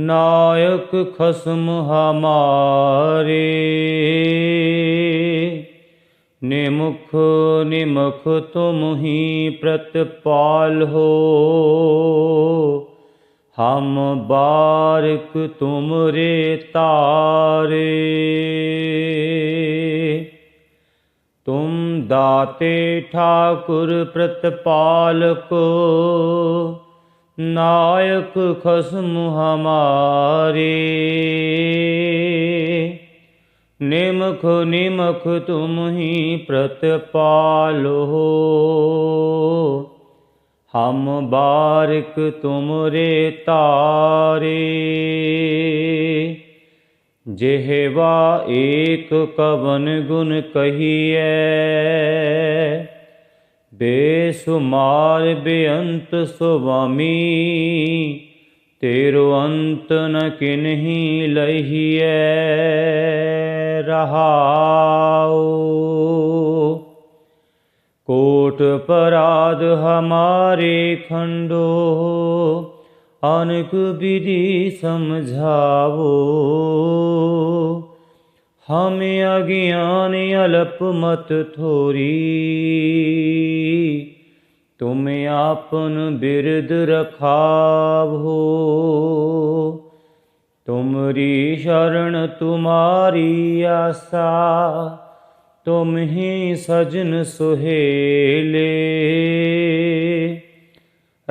ਨਾਇਕ ਖਸਮ ਹਮਾਰੇ। ਨਿਮੁਖ ਨਿਮਖ ਤੁਮ ਹੀ ਪ੍ਰਤਪਾਲ ਹੋ। ਹਮ ਬਾਰਿਕ ਤੁਮਰੇ ਤਾਰੇ। ਤੁਮ ਦਾਤੇ ਠਾਕੁਰ ਪ੍ਰਤਪਾਲਕ। ਨਾਇਕ ਖਸਮ ਹਮਾਰੇ। ਨਿਮਖ ਨਿਮਖ ਤੁਮ ਹੀ ਪ੍ਰਤਪਾਲੋ। ਹਮ ਬਾਰਿਕ ਤੁਮਰੇ ਤਾਰੇ। ਜਿਹਵਾ ਏਕ ਕਵਨ ਗੁਣ ਕਹੀਐ। ਬੇਸੁਮਾਰ ਬੇਅੰਤ ਸੁਆਮੀ ਤੇਰੋ ਅੰਤ ਨ ਕਿਨਹੀ ਲਹੀਐ ਰਹਾਉ। ਕੋਟ ਪਰਾਧ ਹਮਾਰੇ ਖੰਡੋ, ਅਨਕ ਵਿਧि ਸਮਝਾਵੋ। ਹਮ ਅਗਿਆਨ ਅਲਪ ਮਤ ਥੋਰੀ। ਤੁਮ ਆਪਨ ਬਿਰਦ ਰਖਾਵੋ। ਤੁਮਰੀ ਸ਼ਰਨ ਤੁਮਾਰੀ ਆਸਾ। ਤੁਮ ਹੀ ਸਜਨ ਸੁਹੇਲੇ।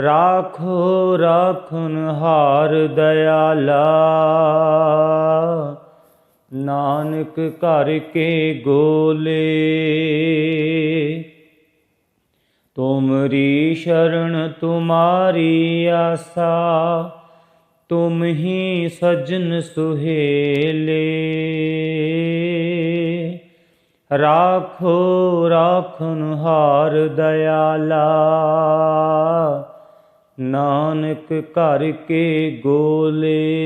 ਰਾਖੋ ਰਾਖਨ ਹਾਰ ਦਇਆਲਾ। ਨਾਨਕ ਘਰ ਕੇ ਗੋਲੇ। ਤੁਮਰੀ ਸ਼ਰਨ ਤੁਮਾਰੀ ਆਸਾ ਤੁਮ ਹੀ ਸਜਨ ਸੁਹੇਲੇ। ਰਾਖੋ, ਰਾਖਨ ਹਾਰ ਦਇਆਲਾ। ਨਾਨਕ ਘਰ ਕੇ ਗੋਲੇ।